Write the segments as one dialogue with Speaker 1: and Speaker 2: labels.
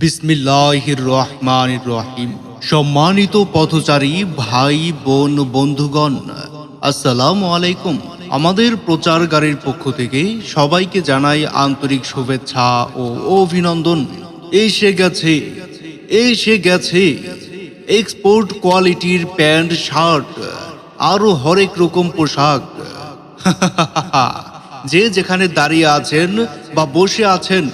Speaker 1: বিসমিল্লাহির রহমান রহিম। সম্মানিত পথচারী ভাই, বোন, বন্ধুগণ, আসসালামু আলাইকুম। আমাদের প্রচার গাড়ির পক্ষ থেকে সবাইকে জানাই আন্তরিক শুভেচ্ছা ও অভিনন্দন। এসে গেছে এসে গেছে এক্সপোর্ট কোয়ালিটির প্যান্ট, শার্ট, আরও হরেক রকম পোশাক। যে যেখানে দাঁড়িয়ে আছেন বা বসে আছেন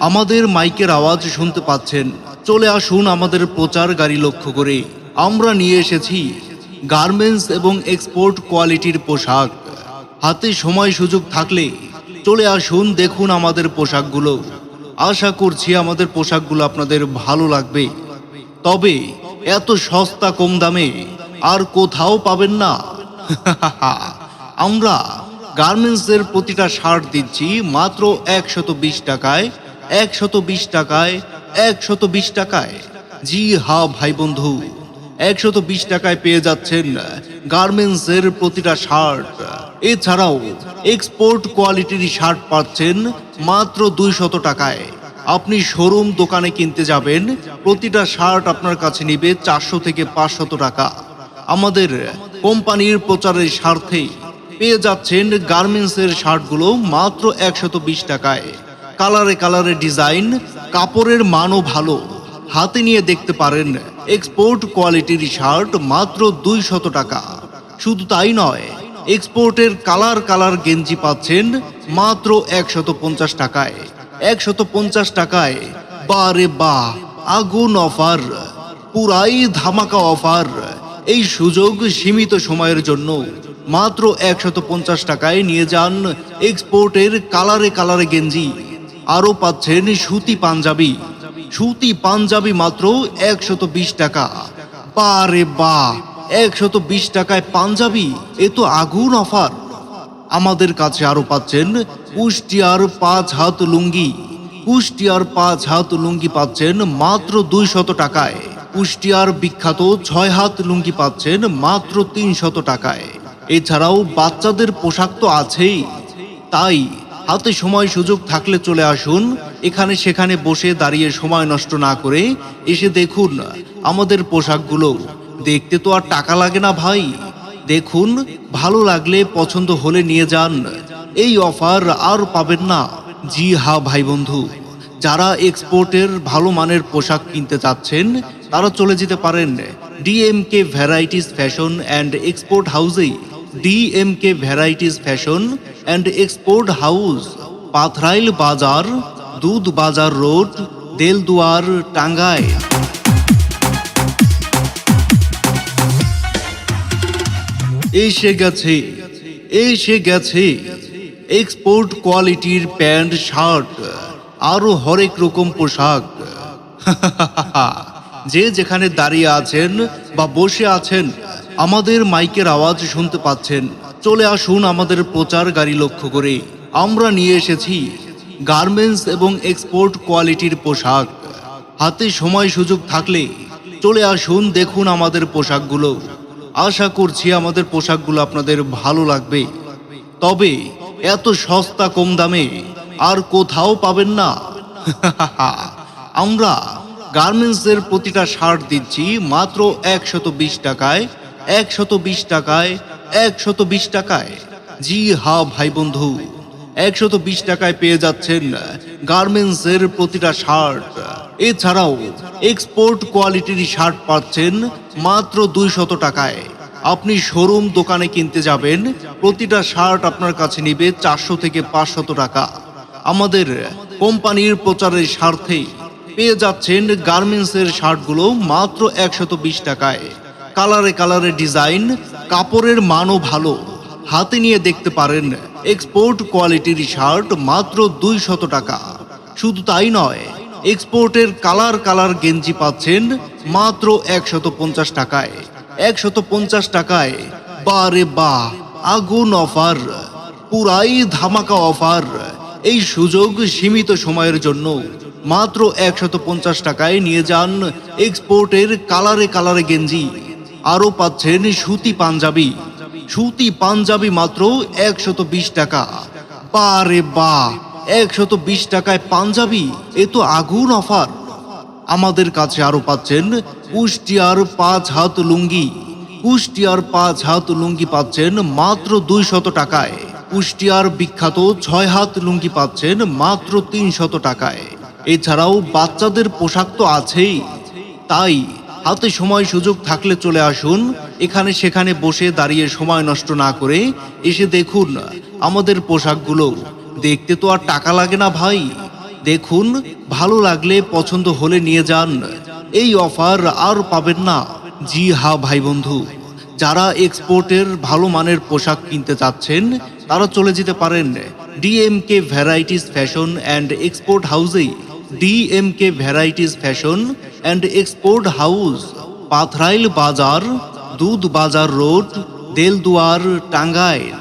Speaker 1: আমাদের মাইকের আওয়াজ শুনতে পাচ্ছেন। চলে আসুন আমাদের প্রচার গাড়ি লক্ষ্য করে। আমরা নিয়ে এসেছি গার্মেন্টস এবং এক্সপোর্ট কোয়ালিটির পোশাক। হাতে সময় সুযোগ থাকলে চলে আসুন দেখুন আমাদের পোশাকগুলো। আশা করছি আমাদের পোশাকগুলো আপনাদের ভালো লাগবে। তবে এত সস্তা কম দামে আর কোথাও পাবেন না। আমরা গার্মেন্টসের প্রতিটা শার্ট দিচ্ছি মাত্র একশত টাকায়। একশত বিশ টাকায়, একশত বিশ টাকায়। জি হা ভাই বন্ধু একশত বিশ টাকায় পেয়ে যাচ্ছেন গার্মেন্টসের প্রতিটা শার্ট। এছাড়াও এক্সপোর্ট কোয়ালিটির শার্ট পাচ্ছেন মাত্র দুইশত টাকায়। আপনি শোরুম দোকানে কিনতে যাবেন, প্রতিটা শার্ট আপনার কাছে নেবে চারশো থেকে পাঁচশত টাকা। আমাদের কোম্পানির প্রচারের স্বার্থেই পেয়ে যাচ্ছেন গার্মেন্টসের শার্টগুলো মাত্র একশত বিশ টাকায়। কালারে কালারে ডিজাইন, কাপড়ের মানও ভালো। হাতে নিয়ে দেখতে পারেন এক্সপোর্ট কোয়ালিটির শার্ট মাত্র দুই শত টাকা। শুধু তাই নয় এক্সপোর্টের কালার কালার গেঞ্জি পাচ্ছেন মাত্র একশত পঞ্চাশ টাকায়। একশত পঞ্চাশ টাকায়, বারে বা আগুন অফার, পুরাই ধামাকা অফার। এই সুযোগ সীমিত সময়ের জন্য মাত্র একশত পঞ্চাশ টাকায় নিয়ে যান এক্সপোর্টের কালারে কালারে গেঞ্জি। আরও পাচ্ছেন সুতি পাঞ্জাবি। সুতি পাঞ্জাবি মাত্র একশত বিশ টাকা। বারে বা, একশত বিশ টাকায় পাঞ্জাবি, এ তো আগুন অফার। আমাদের কাছে আরও পাচ্ছেন কুষ্টিয়ার পাঁচ হাত লুঙ্গি। কুষ্টিয়ার পাঁচ হাত লুঙ্গি পাচ্ছেন মাত্র দুই শত টাকায়। কুষ্টিয়ার বিখ্যাত ছয় হাত লুঙ্গি পাচ্ছেন মাত্র তিন শত টাকায়। এছাড়াও বাচ্চাদের পোশাক তো আছেই। তাই হাতে সময় সুযোগ থাকলে চলে আসুন। এখানে সেখানে বসে দাঁড়িয়ে সময় নষ্ট না করে এসে দেখুন আমাদের পোশাকগুলো। দেখতে তো আর টাকা লাগে না ভাই। দেখুন, ভালো লাগলে পছন্দ হলে নিয়ে যান। এই অফার আর পাবেন না। জি হা ভাই বন্ধু। যারা এক্সপোর্টের ভালো মানের পোশাক কিনতে চাচ্ছেন, তারা চলে যেতে পারেন। DMK varieties fashion and export হাউসে DMK varieties fashion and export house Pathrail বাজার দুধ বাজার রোড দেলদুয়ার টাঙ্গাইল এসে গেছে এসে গেছে এক্সপোর্ট কোয়ালিটির প্যান্ট, শার্ট, আরও হরেক রকম পোশাক। যে যেখানে দাঁড়িয়ে আছেন বা বসে আছেন আমাদের মাইকের আওয়াজ শুনতে পাচ্ছেন। চলে আসুন আমাদের প্রচার গাড়ি লক্ষ্য করে। আমরা নিয়ে এসেছি গার্মেন্টস এবং এক্সপোর্ট কোয়ালিটির পোশাক। হাতে সময় সুযোগ থাকলে চলে আসুন, দেখুন আমাদের পোশাকগুলো। আশা করছি আমাদের পোশাকগুলো আপনাদের ভালো লাগবে। তবে এত সস্তা কম দামে আর কোথাও পাবেন না। আমরা গার্মেন্টসের প্রতিটা শার্ট দিচ্ছি মাত্র একশত টাকায়। একশত বিশ টাকায়, একশত বিশ টাকায়। জি হা ভাই বন্ধু একশত বিশ টাকায় পেয়ে যাচ্ছেন গার্মেন্টসের প্রতিটা শার্ট। এছাড়াও এক্সপোর্ট কোয়ালিটির শার্ট পাচ্ছেন মাত্র দুই শত টাকায়। আপনি শোরুম দোকানে কিনতে যাবেন, প্রতিটা শার্ট আপনার কাছে নেবে চারশো থেকে পাঁচশত টাকা। আমাদের কোম্পানির প্রচারের স্বার্থেই পেয়ে যাচ্ছেন গার্মেন্টসের শার্টগুলো মাত্র একশত বিশ টাকায়। কালারে ডিজাইন, কাপড়ের মানও ভালো। হাতে নিয়ে দেখতে পারেন এক্সপোর্ট কোয়ালিটির শার্ট মাত্র দুই শত টাকা। শুধু তাই নয় এক্সপোর্টের কালার কালার গেঞ্জি পাচ্ছেন মাত্র একশত পঞ্চাশ টাকায়। একশত পঞ্চাশ টাকায়, বারে বা আগুন অফার, পুরাই ধামাকা অফার। এই সুযোগ সীমিত সময়ের জন্য মাত্র একশত পঞ্চাশ টাকায় নিয়ে যান এক্সপোর্টের কালারে কালারে গেঞ্জি। আরও পাচ্ছেন সুতি পাঞ্জাবি। সুতি পাঞ্জাবি মাত্র একশত বিশ টাকা। বারে বা, একশত বিশ টাকায় পাঞ্জাবি, এ তো আগুন অফার। আমাদের কাছে আরও পাচ্ছেন কুষ্টিয়ার পাঁচ হাত লুঙ্গি। কুষ্টিয়ার পাঁচ হাত লুঙ্গি পাচ্ছেন মাত্র দুই শত টাকায়। কুষ্টিয়ার বিখ্যাত ছয় হাত লুঙ্গি পাচ্ছেন মাত্র তিন শত টাকায়। এছাড়াও বাচ্চাদের পোশাক তো আছেই। তাই হাতে সময় সুযোগ থাকলে চলে আসুন। এখানে সেখানে বসে দাঁড়িয়ে সময় নষ্ট না করে এসে দেখুন আমাদের পোশাকগুলো। দেখতে তো আর টাকা লাগে না ভাই। দেখুন, ভালো লাগলে পছন্দ হলে নিয়ে যান। এই অফার আর পাবেন না। জি হা ভাই বন্ধু। যারা এক্সপোর্টের ভালো মানের পোশাক কিনতে চাচ্ছেন, তারা চলে যেতে পারেন DMK varieties fashion and export হাউসে DMK varieties fashion and export house Pathrail বাজার দুধ বাজার রোড দেলদুয়ার টাঙ্গাইল